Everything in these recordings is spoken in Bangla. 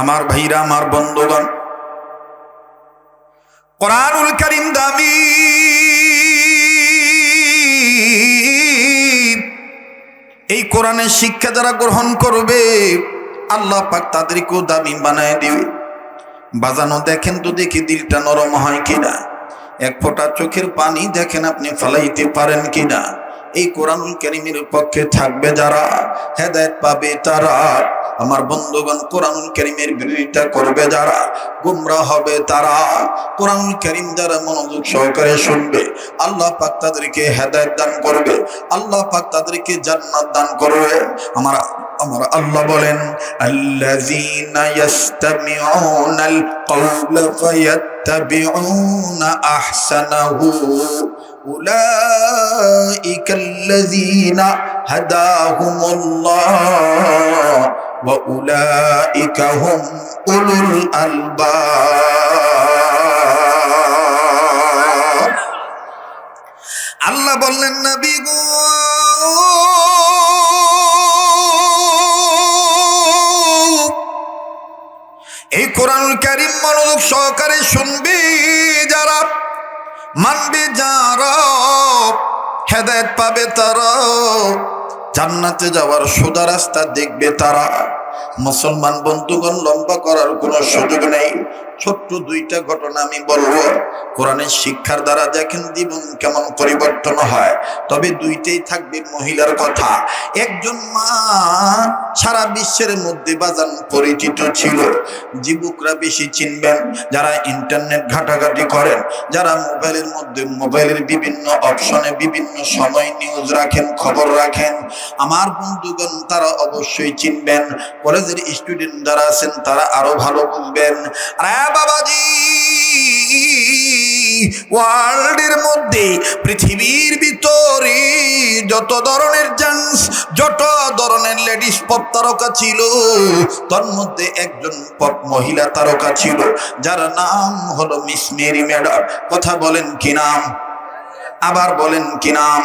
আমার ভাইরা, আমার বন্ধুগণ। কোরআনুল করিম দামি। এই কোরআনের শিক্ষা যারা গ্রহণ করবে, আল্লাহ পাক তাদেরকেও দামি বানায় দিবে। বাজানো দেখেন তো দেখি দিলটা নরম হয় কিনা। এক ফোঁটা চোখের পানি দেখেন আপনি ফলাইতে পারেন কিনা। এই কোরআনুল করিমের পক্ষে থাকবে যারা, হেদায়ত পাবে তারা। আমার বন্ধুগণ কোরআন করিমের বিরোধিতা করবে যারা গুমরা হবে তারা। কোরআন করিম যারা মনোযোগ সহকারে শুনবে, আল্লাহ পাক তাদেরকে হেদায়ত দান করবে, আল্লাহ পাক তাদেরকে জান্নাত দান করবে। আমার আমার আল্লাহ বলেন, আল্লাযীনা ইস্তামিউনাল ক্বাউল ফায়াত্তাবিউনা আহসানাহু উলাইকা আল্লাযীনা হাদাহুমুল্লাহ। وأولئك هم أولو الألباب আল্লাহ বললেন নবী গো এই কোরআনুল কারিম মনোযোগ সহকারে শুনবি যারা মানবে যারা হেদায়ত পাবে তারা জান্নাতে যাওয়ার সোজা রাস্তা দেখবে তারা। মুসলমান বন্ধুগণ লম্বা করার কোনো সুযোগ নেই। ছোট্ট দুইটা ঘটনা আমি বলব। কোরআনের শিক্ষার দ্বারা দেখেন জীবন কেমন পরিবর্তন হয়। তবে দুইটাই থাকবে মহিলার কথা। একজন মা সারা বিশ্বের মধ্যে বাজান পরিচিত ছিল। যুবকরা বেশি চিনবেন, যারা ইন্টারনেট ঘাটাঘাটি করেন, যারা মোবাইলের মধ্যে, মোবাইলের বিভিন্ন অপশনে বিভিন্ন সময় নিউজ রাখেন, খবর রাখেন। আমার বন্ধুগণ, তারা অবশ্যই চিনবেন। কলেজের স্টুডেন্ট যারা আছেন, তারা আরও ভালো বুঝবেন। আরে বাবাজি। ওয়ার্ল্ডের মধ্যে, পৃথিবীর ভিতরে যত ধরনের জেন্টস, যত ধরনের লেডিস পপ তারকা ছিল, তার মধ্যে একজন পপ মহিলা তারকা ছিল, যার নাম হলো মিস মেরি ম্যাডাম। কথা বলেন কি নাম? আবার বলেন কি নাম?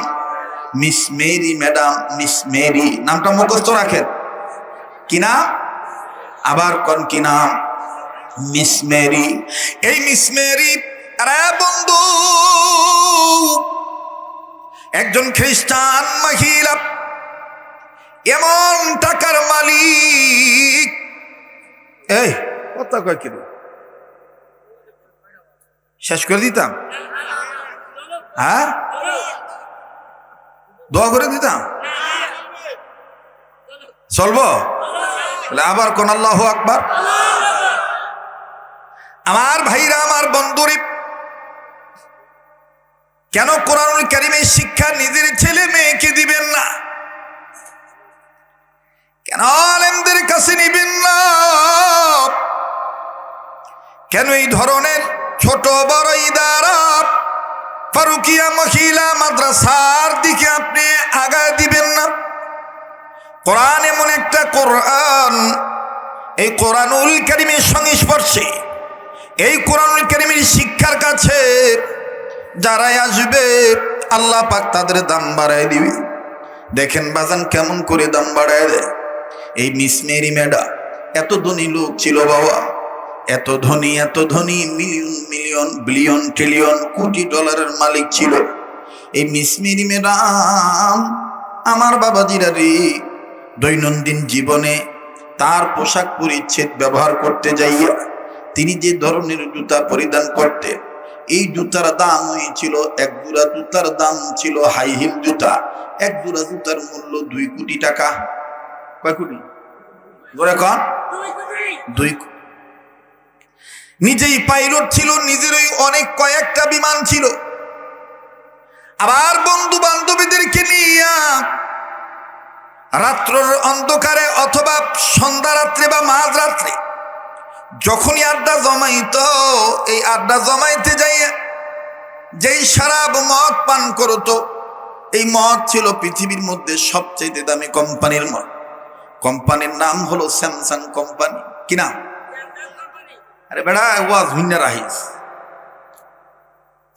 Miss Mary madam, miss Mary. নামটা মুখস্থ রাখেন। কি নাম? আবার কোন কি নাম? মিস মেরি, এই মিস মেরি, আরে বন্ধু, একজন খ্রিস্টান মহিলা, এমন টাকার মালিক। এই কত কয় শেষ করে দিতাম? হ্যাঁ? দোয়া করে দিতাম? চলবো? আবার কোন আল্লাহ আকবার? আমার ভাইরা, আমার বন্ধুরি, কেন কোরআনুল কারিমের শিক্ষা নিজের ছেলে মেয়েকে দিবেন না? কেন আলেমদের কাছে নিবেন না? কেন এই ধরনের ছোট বড় ইদারা? ফারুকিয়া মহিলা মাদ্রাসার দিকে আপনি আগায় দিবেন না? কোরআন এমন একটা কোরআন, এই কোরআনুল কারিমের সংস্পর্শে এই কোরআনুল কারিমের শিক্ষার কাছে যারাই আসবে, আল্লাহ পাক তাদের দাম বাড়ায় দিবে। দেখেন বাজান কেমন করে দাম বাড়ায় দেয়। এই মিস মেরি ম্যাডা এত ধনী লোক ছিল বাবা। এত ধনী এত ধনী মিলিয়ন মিলিয়ন বিলিয়ন ট্রিলিয়ন কোটি ডলারের মালিক ছিল। এই মিস মেরি ম্যাডাম, আমার বাবাজিরা রে, দৈনন্দিন জীবনে তার পোশাক পরিচ্ছেদ ব্যবহার করতে যাইয়া তিনি যে ধরনের জুতা পরিধান করতেন এই জুতার দাম ছিল, এক জোড়া জুতার দাম ছিল হাই হিল জুতা। এক জোড়া জুতার মূল্য দুই কোটি টাকা। কয় কোটি? কন দুই নিজেই পাইলট ছিল, নিজেরই অনেক কয়েকটা বিমান ছিল। আবার বন্ধু বান্ধবীদেরকে নিয়ে রাত্রর অন্ধকারে অথবা সন্ধ্যা রাত্রে বা মাঝ রাত্রে যখনই আড্ডা জমাইত, এই আড্ডা জমাইতে যাইয়া যেই সারাব মদ পান করতো, এই মদ ছিল পৃথিবীর মধ্যে সবচেয়ে দামি কোম্পানির মদ। কোম্পানির নাম হলো স্যামসাং কোম্পানি। কি নাম? আরে বেড়া ওয়াজ হুইনা রাহিস।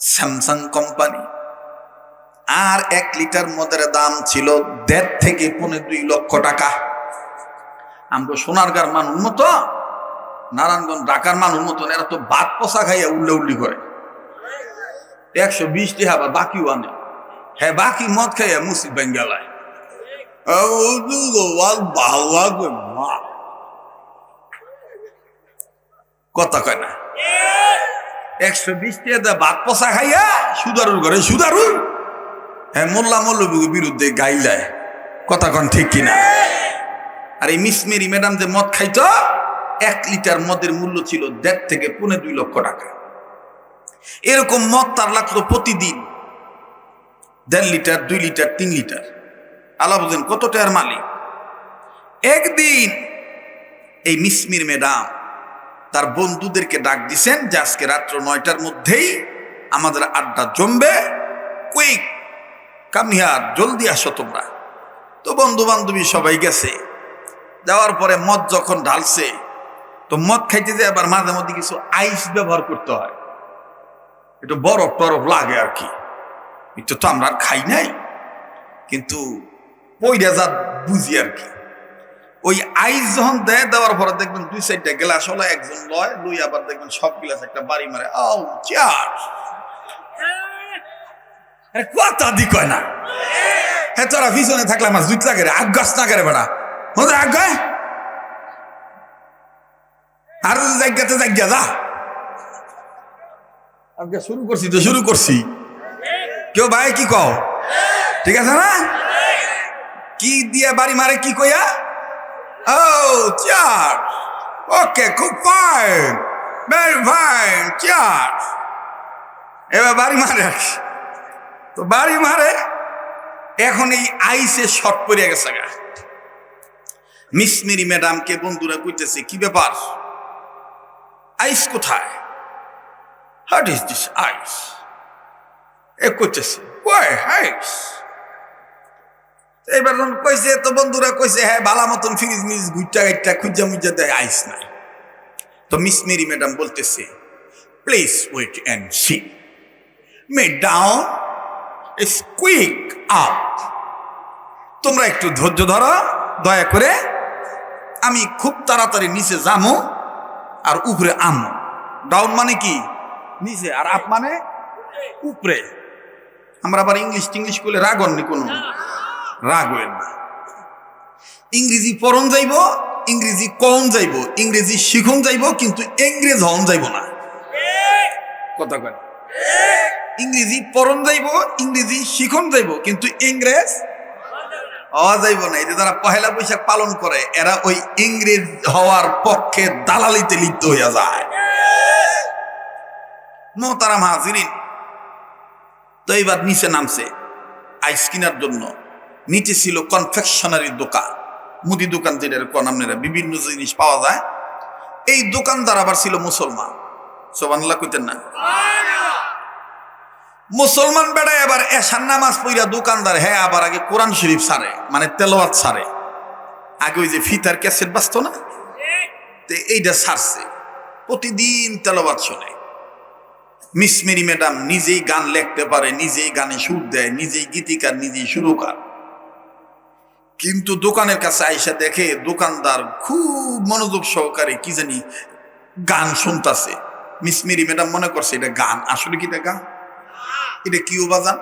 Samsung company. আর এক লিটার মদের দাম ছিল দেড় থেকে পনেরো দুই লক্ষ টাকা। আমরা সোনারগার মানুষ মতো নারায়ণগঞ্জ ঢাকার মানুষ মতন এরা তো ভাত পচা খাইয়া উল্লে উল্লি করে। একশো বিশ টি আবার বাকিও আনে। হ্যাঁ বাকি মদ খাইয়া মুসিদ বেঙ্গালায় কথা কয় না। একশো বিশ টাকা ভাত পচা খাইয়া সুদারুর ঘরে সুদারু হ্যাঁ মোল্লা মল্লবীর বিরুদ্ধে গাইলায়। কথা কন ঠিক কিনা? আর এই মিস মেরি ম্যাডাম যে মদ খাইতো এক লিটার মদের মূল্য ছিল দেড় থেকে পৌনে দুই লক্ষ টাকা। এরকম মদ তার লাগতো প্রতিদিন। দেড় লিটার, দুই লিটার, তিন লিটার। আলা বুঝেন কত টাকার মালিক? একদিন এই মিসমির ম্যাডাম তার বন্ধুদেরকে ডাক দিছেন যে আজকে রাত্র নয়টার মধ্যেই আমাদের আড্ডা জমবে। কুইক কামিয়ার জলদি আসো তোমরা। তো বন্ধু বান্ধবী সবাই গেছে। যাওয়ার পরে মদ যখন ঢালছে তো মদ খাইতে যে আবার মাঝে মধ্যে কিছু আইস ব্যবহার করতে হয়। একটু বরফ টরফ লাগে আর কি। একটু তো আমরা খাই নাই। কিন্তু পইরা যা বুঝি আর কি। ওই আইস যখন দেয়, দেওয়ার পরে দেখবেন দুই সাইডটা গ্লাস হলো, একজন লয়, লই আবার দেখবেন সব গ্লাস একটা বাড়ি মারে। আও চার। কথা দি কয় না। হ্যাঁ তোরা পিছনে থাকলে আমার জুত লাগে রে। আগাস না করে বেড়া। মধ্যে আগায় আর জায়গাতে জায়গা যা। আজকে শুরু করছি তো? শুরু করছি। কেউ ভাই কি কও? ঠিক আছে না? কি দিয়ে বাড়ি মারে কি কইয়া? ও চার ওকে খুব ফাইন ভেরি ফাইন চার এবার বাড়ি মারে তো বাড়ি মারে, এখন এই আইসে শর্ট পড়ে গেছে গা। মিস মেরি ম্যাডামকে বন্ধুরা কইতেছে, কি ব্যাপার? আইস কোথায়? হোয়াট ইজ দিস আইস এ করতেছে ওয়াই আইস এবার যখন কইছে, তো বন্ধুরা কইছে হ্যাঁ বালা মতন ফ্রিজ মিজ গুইটা গাইটা খুঁজা মুজা দেয় আইস নাই। তো মিস মেরি ম্যাডাম বলতেছে please wait and see may down is quick up তোমরা একটু ধৈর্য ধরো, দয়া করে। আমি খুব তাড়াতাড়ি নিচে যামো। আর উপরে আমো ডাউন মানে কি? নিচে। আর আপ মানে উপরে। আমরা আবার ইংলিশ টিংলিশ করলে রাগন নি কোনো। রাগ হইন না। ইংরেজি পড়ন যাইব, ইংরেজি কম যাইব, ইংরেজি শিখন যাইব, কিন্তু ইংরেজ হন যাইব না। কথা কয় ইংরেজি পড়ন যাইব, ইংরেজি শিখন যাইব, কিন্তু ইংরেজ হওয়া যাইব না, এই যে যারা পহেলা বৈশাখ পালন করে, এরা ওই ইংরেজ হওয়ার পক্ষে দালালিতে লিপ্ত হইয়া যায়। মোহতারাম হাজিরিন তো এইবার নিচে নামছে আইস কেনার জন্য। নিচে ছিল কনফেকশনারি দোকান, মুদি দোকান যেটা কোন আপনারা বিভিন্ন জিনিস পাওয়া যায়। এই দোকানদার আবার ছিল মুসলমান। সোবানুল্লাহ কইতেন না? মুসলমান বেড়ায় এবার এসান নামাজ পইরা দোকানদার হ্যাঁ আবার আগে কোরআন শরীফ সারে মানে তেলোয়াত সারে। আগে ওই যে ফিতার ক্যাসেট বাঁচত না? এইটা সারছে। প্রতিদিন তেলোয়াত শোনে। মিস মেরি ম্যাডাম নিজেই গান লিখতে পারে, নিজেই গানে সুর দেয়, নিজেই গীতিকার, নিজেই সুরকার। কিন্তু দোকানের কাছে আইসা দেখে দোকানদার খুব মনোযোগ সহকারে কি জানি গান শুনতাছে। মিস মেরি ম্যাডাম মনে করছে এটা গান। আসলে কি এটা গান? এটা কি বাজান?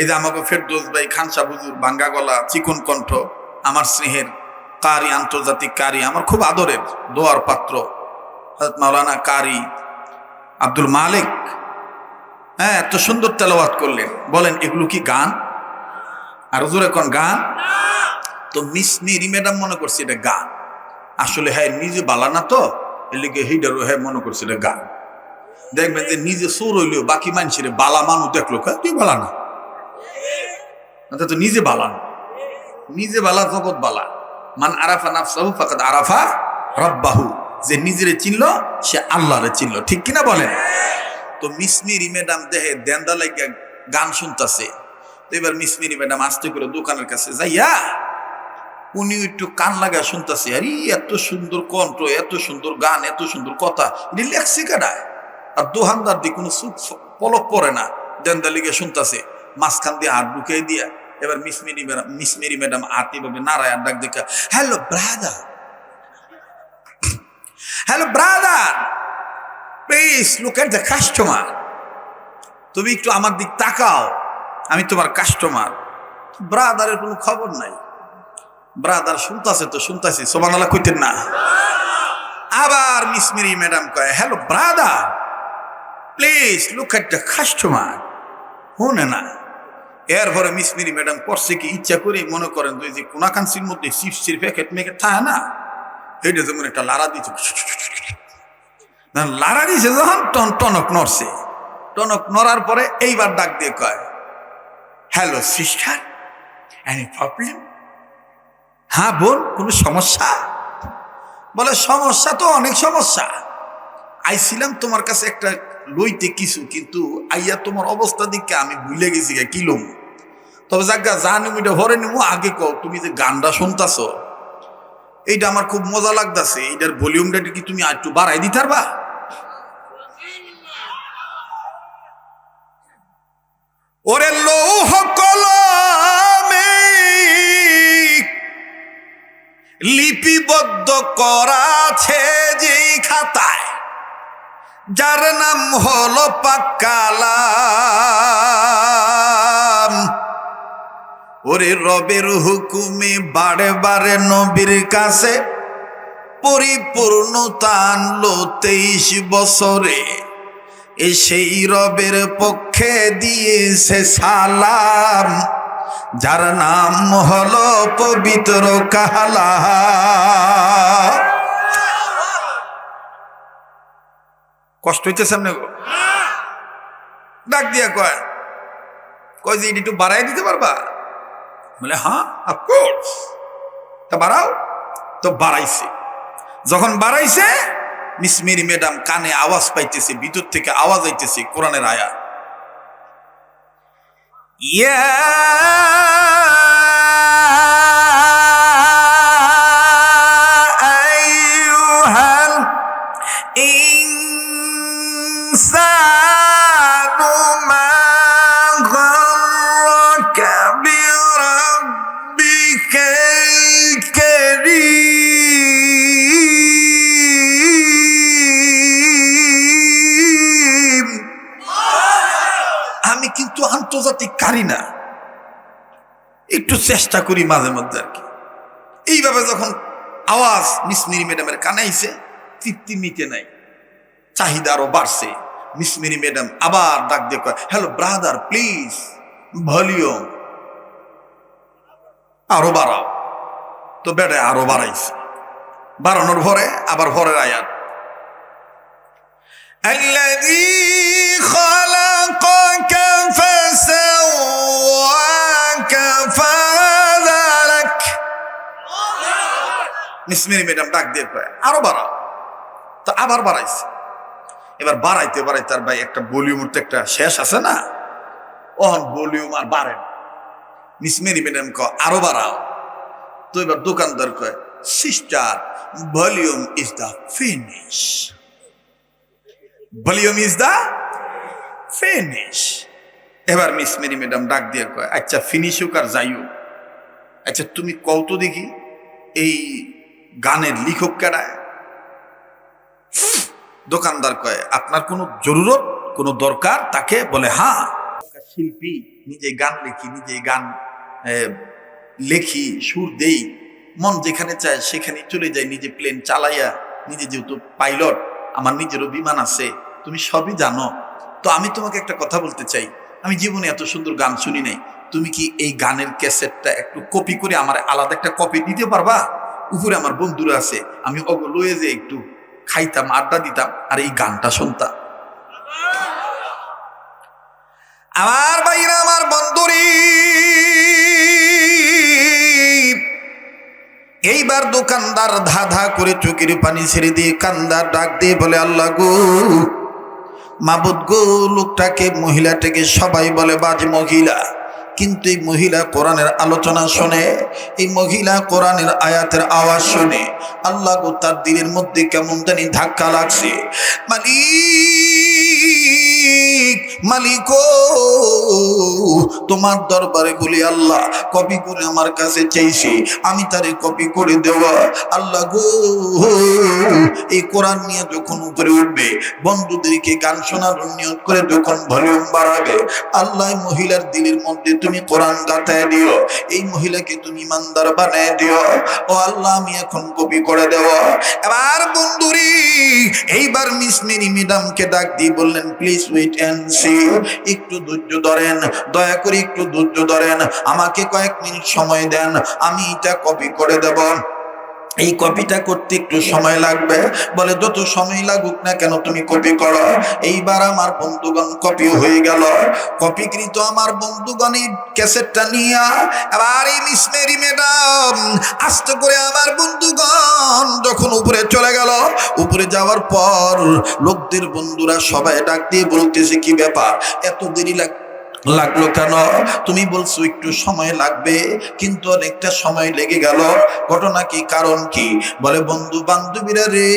এই যে আমাকে ফেরদোস ভাই খানসা বুজুর ভাঙ্গা গলা, চিকন কণ্ঠ, আমার স্নেহের কারি, আন্তর্জাতিক কারি, আমার খুব আদরের, দোয়ার পাত্র মাওলানা কারি আব্দুল মালিক। হ্যাঁ এত সুন্দর তেলাওয়াত করলেন। বলেন, এগুলো কি গান? আর জোরে কোন গান? তো মিস মেরি ম্যাডাম মনে করছে এটা গান। আসলে হ্যাঁ নিজে বালা না তো? এর লিগে হেইডারও হ্যাঁ মনে করছে এটা গান। দেখবেন যে নিজে চোর হইলেও বাকি মানুষের বালা মানুষ দেখল তুই বালা না। তো নিজে বালা না। নিজে বালা, জগৎ বালা। মান আরাফা নাফসাহু ফাকাদ আরাফা রব্বাহু। যে নিজেরে চিনল, সে আল্লাহরে চিনল। ঠিক কিনা বলেন? তো মিসমিরি ম্যাডাম দেহে দেন্দা লাগিয়া গান শুনতাছে। তো এবার মিসমিরি ম্যাডাম আস্তে করে দোকানের কাছে যাইয়া উনি একটু কান লাগা শুনতাছে, আরে, এত সুন্দর কণ্ঠ, এত সুন্দর গান, এত সুন্দর কথা। এটি লেখছে কাটায় আর দোহানদার দিয়ে কোনো সুখ পলক পড়ে না। দেন্দা লিগে শুনতাছে, মাঝখান দিয়ে হাত ঢুকিয়ে দিয়া, এবার মিসমিরি ম্যাডাম মিসমিরি ম্যাডাম হাত এভাবে নারায় আর ডাক দেখা hello brother hello brother, please look at the customer, তুমি একটু আমার দিক তাকাও, আমি তোমার কাস্টমার। ব্রাদারের কোনো খবর নাই। ব্রাদার শুনতাছে তো শুনতাছে সোমান আল্লাহ কইতেন না। আবার মিস মেরি ম্যাডাম কয়, hello brother please look at the customer শুনে না এরপরে মিস মেরি ম্যাডাম করছে কি, ইচ্ছা করে মনে করেন যে কোনাকান্সির মধ্যে চিপসের প্যাকেট মেকেট থাকে না। এইটা যেমন একটা লারা দিচ্ছে লারা দিছে যখন টন, টনক নড়ছে। টনক নড়ার পরে এইবার ডাক দিয়ে কয় হ্যালো সিস্টার এনি প্রবলেম হ্যাঁ বোন, কোনো সমস্যা? বলে, সমস্যা তো অনেক সমস্যা। আইছিলাম তোমার কাছে একটা লইতে কিছু, কিন্তু আইয়া তোমার অবস্থা দিকে আমি ভুলে গেছি গা কিলম তবে যাজ্ঞা জানি এটা ভরে নিমু, আগে কও, তুমি যে গানটা শুনতাছ, এইটা আমার খুব মজা লাগতাছে, এইটার ভলিউমটা কি তুমি আর একটু বাড়াই দিতে পারবা? ওরে লৌহ কলমে লিপিবদ্ধ করা আছে যেই খাতায় যার নাম হলো পাক্কালাম ওরে রবের হুকুমে বারে বারে নবীর কাছে পরিপূর্ণতা আনলো তেইশ বছরে। এ সেই রবের পক্ষে দিয়েছে সালাম, যার নাম হলো পবিত্র কালা কষ্ট হইতেছে গো। ডাক দিয়া কয় কয় যে এটি একটু বাড়াই দিতে পারবা? বলে হ্যাঁ অফকোর্স তা বাড়াও। তো বাড়াইছে। যখন বাড়াইছে, মিস মেরি ম্যাডাম কানে আওয়াজ পাইতেছে, ভিতর থেকে আওয়াজ আইতেছে কোরআনের আয়া ইয়া কারি না। একটু চেষ্টা করি মাঝে মধ্যে আর কি। এইভাবে যখন আওয়াজ মিসমিরি ম্যাডামের কানাইছে তৃপ্তি মিটে নাই। চাহিদা আরও বাড়ছে। মিসমিরি ম্যাডাম আবার ডাক দিয়ে কয়, হ্যালো ব্রাদার, প্লিজ, ভলিউম আরও বাড়াও। তো বেড়ে আরও বাড়াইছে। বাড়ানোর ভরে আবার ভরের আয়াত الذي خلقك فسواك فعدلك মিসমিরি ম্যাডাম ডাক দিয়ে কয় আরো বাড়াও তো আবার বাড়াইছে এবার বাড়াইতে বাড়াইতে তার ভাই একটা ভলিউমের তো একটা শেষ আছে না ওহন ভলিউম আর বাড়ে না। মিসমেরি ম্যাডাম ক আরো বাড়াও তো এবার দোকানদার কয় sister volume is the finish volume is the finish এবার মিস মেরি ম্যাডাম ডাক দিয়ে কয় আচ্ছা ফিনিশ হোক আর যাই হোক। আচ্ছা তুমি কও তো দেখি, এই গানের লিখক কেডায় দোকানদার কয়, আপনার কোনো জরুরত, কোনো দরকার? তাকে বলে হ্যাঁ শিল্পী নিজে গান লিখি নিজে গান লেখি, সুর দেই। মন যেখানে চায় সেখানে চলে যায় নিজে প্লেন চালাইয়া, নিজে যেহেতু পাইলট আমার নিজেরও বিমান আছে, তুমি সবই জানো। তো আমি তোমাকে একটা কথা বলতে চাই। আমি জীবনে এত সুন্দর গান শুনি নাই। তুমি কি এই গানের ক্যাসেটটা একটু কপি করে আমার আলাদা একটা কপি দিতে পারবা? উপরে আমার বন্ধুরা আছে, আমি অগ যে একটু খাইতাম, আড্ডা দিতাম, আর এই গানটা শুনতাম। আমার বাইরা আমার বন্ধুরি এইবার দোকানদার ধা ধা করে চোখের পানি ছেড়ে দিয়ে কান্দার ডাক দিয়ে বলে, আল্লাহ গো, মাবুদ গো, লোকটাকে, মহিলাটাকে সবাই বলে বাজ মহিলা। কিন্তু এই মহিলা কোরআনের আলোচনা শোনে, এই মহিলা কোরআনের আয়াতের আওয়াজ শোনে। আল্লাহ গো, তার দিলের মধ্যে কেমন জানি ধাক্কা লাগছে। মালিক মালিক, তোমার দরবারে বলি, আল্লাহ, কপি করে আমার কাছে চাইছি, আমি তারে কপি করে দেওয়া আল্লাহ গো, এই কোরআন নিয়ে যখন উপরে উঠবে, বন্ধুদেরকে গান শোনার নিয়ত করে যখন ভলিউম বাড়াবে, আল্লাহ মহিলার দিলের মধ্যে তুমি কোরআন গাতায় দিও, এই মহিলাকে তুমি ইমানদার বানায় দিও। ও আল্লাহ, আমি এখন কপি করে দেব। এবার বন্ধুরি, এইবার মিস মেরি ম্যাডামকে ডাক দিয়ে বললেন প্লিজ ওয়েট অ্যান্ড সি একটু ধৈর্য ধরেন, দয়া করে একটু ধৈর্য ধরেন, আমাকে কয়েক মিনিট সময় দেন, আমি এটা কপি করে দেব। এই কপিটা করতে একটু সময় লাগবে। বলে যত সময় লাগুক না কেন? তুমি কপি করো। এইবার আমার বন্ধুগণ কপি হয়ে গেল। কপিকৃত আমার বন্ধুগণ এই ক্যাসেটটা নিয়ে আবার এই মিস মেরি ম্যাডাম আস্তে করে আমার বন্ধুগণ যখন উপরে চলে গেল, উপরে যাওয়ার পর লোকদের বন্ধুরা সবাই ডাক দিয়ে বলতেছে, কি ব্যাপার? এত দেরি লাগ লাগল কেন? তুমি বলছো একটু সময় লাগবে, কিন্তু অনেকটা সময় লেগে গেল। ঘটনা কি, কারণ কি? বলে, বন্ধু বান্ধবীরা রে,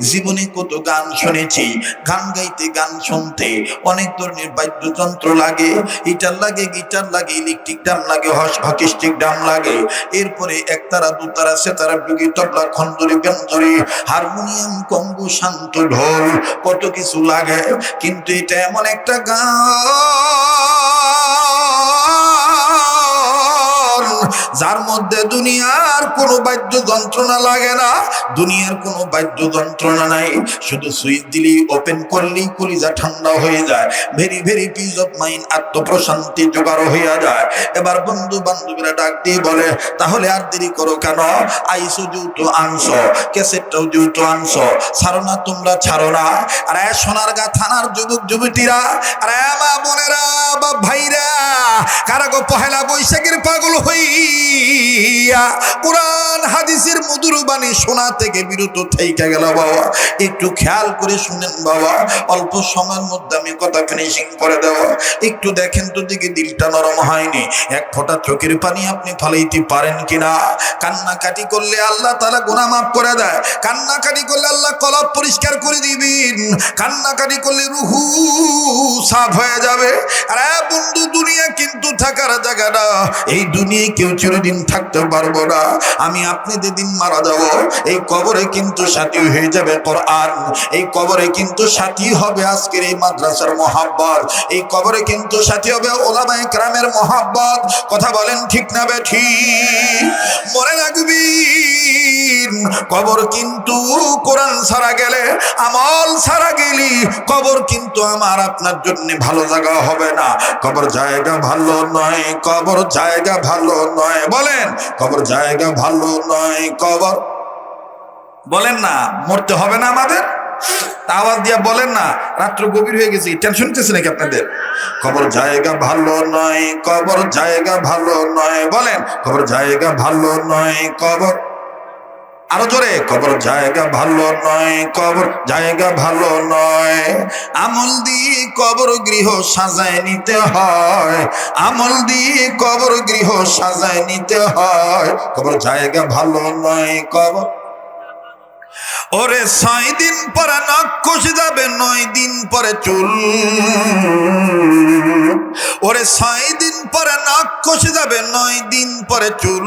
জীবনে কত গান শুনেছি। গান গাইতে, গান শুনতে অনেক ধরনের বাদ্যযন্ত্র লাগে। গিটার লাগে গিটার লাগে, ইলেকট্রিক ডাম লাগে হকিস্টিক ডাম লাগে। এরপরে একতারা দুতারা সেতারা ডুগি তবলা, খন্দরি, ব্যঞ্জরি, হারমোনিয়াম, কম্বু, শান্ত ঢোল, কত কিছু লাগে। কিন্তু এটা এমন একটা গান যার মধ্যে দুনিয়ার কোনো বাদ্য যন্ত্রণা লাগে না, দুনিয়ার কোনো বাদ্য যন্ত্রণা নাই। শুধু সুইচ দিলেই ওপেন করলেই কলিজা ঠান্ডা হয়ে যায়। Very very peace of mind আত্মপ্রশান্তি জোগাড় হইয়া যায়। এবার বন্ধু বান্ধবীরা ডাক দিয়ে বলে, তাহলে আর দেরি করো কেন? আইসো যেহেতু আনছো, ক্যাসেটটাও যেহেতু আনছো। ছাড়ো না, তোমরা ছাড়ো না। আরে সোনার গা থানার যুবক, যুবতীরা, আরে মা বোনেরা বা ভাইরা, কারা গো পহেলা বৈশাখের পাগল হইয়া কোরআন, হাদিসের মধুর বাণী শোনা থেকে বিরত থাইকা গেল বাবা। একটু খেয়াল করে শুনেন বাবা। অল্প সময়ের মধ্যে আমি কথা ফিনিশিং করে একটু দেখেন তো দিকে দিলটা নরম হয়নি। এক ফোঁটা চোখের পানি আপনি ফালাইতে পারেন কিনা? কান্নাকাটি করলে আল্লাহ গুণা মাফ করে দেয়। কান্নাকাটি করলে আল্লাহ পরিষ্কার করে দিবেন। কান্নাকাটি করলে রুহু সাফ হয়ে যাবে। আর বন্ধু, দুনিয়া কিন্তু থাকার জায়গা এই দুনিয়ায় কেউ চিরদিন থাকতে পারব না। আমি আপনি যেদিন মারা যাব, এই কবরে কিন্তু সাথী হয়ে যাবে কোরআন। এই কবরে কিন্তু সাথী হবে আজকের এই মাদ্রাসার মহাব্বত। এই কবরে কিন্তু সাথী হবে ওলামায়ে ক্রামের মহাব্বত। কথা বলেন ঠিক না বে ঠিক? মনে রাখবি কবর কিন্তু কোরআন ছাড়া গেলে, আমল ছাড়া গেলি, কবর কিন্তু আমার আপনার জন্য ভালো জায়গা হবে না। কবর জায়গা ভালো নয়, কবর জায়গা ভালো নয়। বলেন, কবর জায়গা ভালো নয়, কবর। বলেন না, মরতে হবে না আমাদের? আওয়াজ দিয়া বলেন না, রাত্র গভীর হয়ে গেছি টেনশন নিতেছে নাকি আপনাদের? কবর জায়গা ভালো নয়, কবর জায়গা ভালো নয়, বলেন, কবর জায়গা ভালো নয়, কবর। আরও জোরে, কবর জায়গা ভালো নয়, কবর জায়গা ভালো নয়। আমল দিয়ে কবর গৃহ সাজায় নিতে হয়, আমল দিয়ে কবর গৃহ সাজায় নিতে হয়। কবর জায়গা ভালো নয়, কবর। ওরে ছয় দিন পরে নখ কষে যাবে, নয় দিন পরে চুল। ওরে ছয় দিন পরে নখ কষে যাবে, নয় দিন পরে চুল।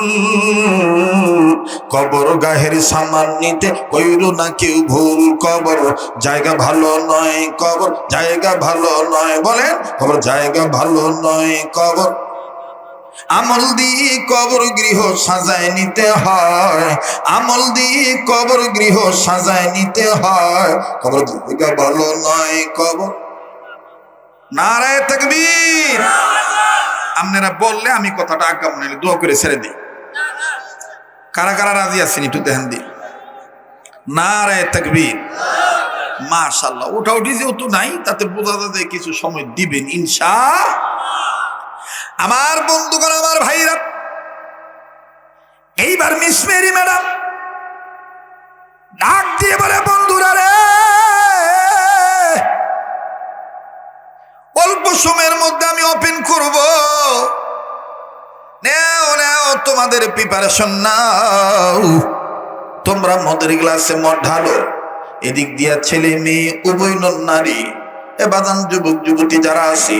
কবর গাহের সামান নিতে কইল না কেউ ভুল কবর। জায়গা ভালো নয় কবর, জায়গা ভালো নয়, বলেন কবর জায়গা ভালো নয় কবর। আমল দিয়ে কবর গৃহ সাজায় নিতে হয়, আমল দিয়ে কবর গৃহ সাজায় নিতে হয়। কবর জায়গা ভালো নয় কবর। নারায় তকবীর। আপনারা বললে আমি কথাটা আজ্ঞা মনে দোয়া করে ছেড়ে দিই। কারা কারা রাজি আছেন একটু দেখেন দি নারায় তকবীর। মাশাল্লাহ ওটা উঠি যেহেতু নাই, তাতে বোঝা যায় কিছু সময় দিবেন, ইনশা। আমার বন্ধুগণ, আমার ভাইরা, এইবার মিস মেরি ম্যাডাম, ডাক দিয়ে বলে তোমাদের প্রিপারেশন নাও। তোমরা মদের গ্লাসে মদ ঢালো। এদিক দিয়া ছেলে মেয়ে, উভয় নারী, এ বাদান যুবক, যুবতী যারা আছে,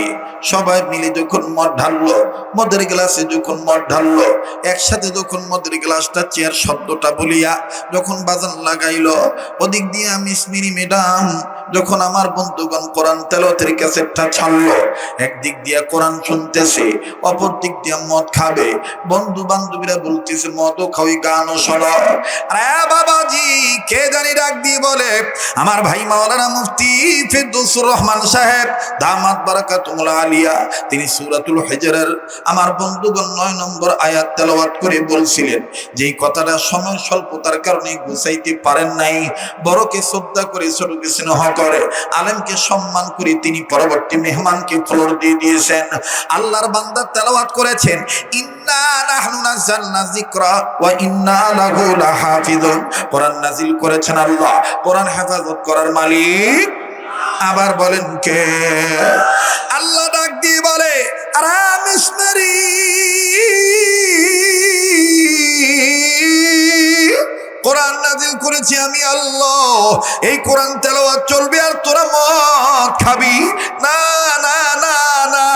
সবাই মিলে যখন মদ ঢাললো, মদের গ্লাসে যখন মদ ঢাললো, একসাথে যখন মদের গ্লাসটা চেয়ার শব্দটা বলিয়া যখন বাজান লাগাইল, ওদিক দিয়ে আমি স্মিরি ম্যাডাম যখন আমার বন্ধুগণ কোরআন তেলতের ক্যাসেটটা ছাড়লো, একদিক দিয়ে কোরআন শুনতেছে, অপর দিক দিয়ে মদ খাবে। বন্ধু বান্ধবীরা বলতেছে, মদও খাওয়াই গানও আরে বাবাজি, কে জানি ডাক দিয়ে বলে, আমার ভাই মাওলানা মুফতি ফিরদৌসুর রহমান সাহেব, দামাত আলিয়া। তিনি সূরাতুল হিজরের, আমার বন্ধুগণ নয় নম্বর আয়াত তেলাওয়াত করে বলছিলেন যেই কথাটা সময় স্বল্পতার কারণে গুছাইতে পারেন নাই, বড়কে শ্রদ্ধা করে ছোটকে স্নেহ করে। আলেমকে সম্মান করি, তিনি পরবর্তী মেহমানকে ফ্লোর দিয়ে দিয়েছেন। আল্লাহর বান্দা তেলাওয়াত করেছেন, ইন্না নাহনু নাযালনা যিকরা ওয়া ইন্না লাহু করেছেন আল্লাহ। কোরআন হেফাজত করার মালিক আবার বলেন কে? করেছি আমি আল্লাহ, এই কোরআন তেলাওয়াত চলবে আর তোরা মদ খাবি? না না না না,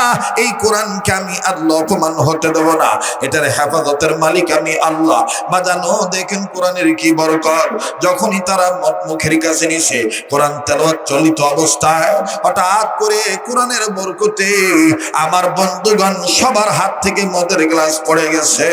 এই কোরআনকে আমি আল্লাহ অপমান হতে দেব না। এটার হেফাজতের মালিক আমি আল্লাহ। বাজানো, দেখেন কোরআনের কি বরকত। যখনই তারা মত মুখের কাছে নিছে, কোরআন তেলাওয়াত চলিত অবস্থায় হঠাৎ করে কোরআনের বরকতে আমার বন্ধুগণ সবার হাত থেকে মদের গ্লাস পড়ে গেছে।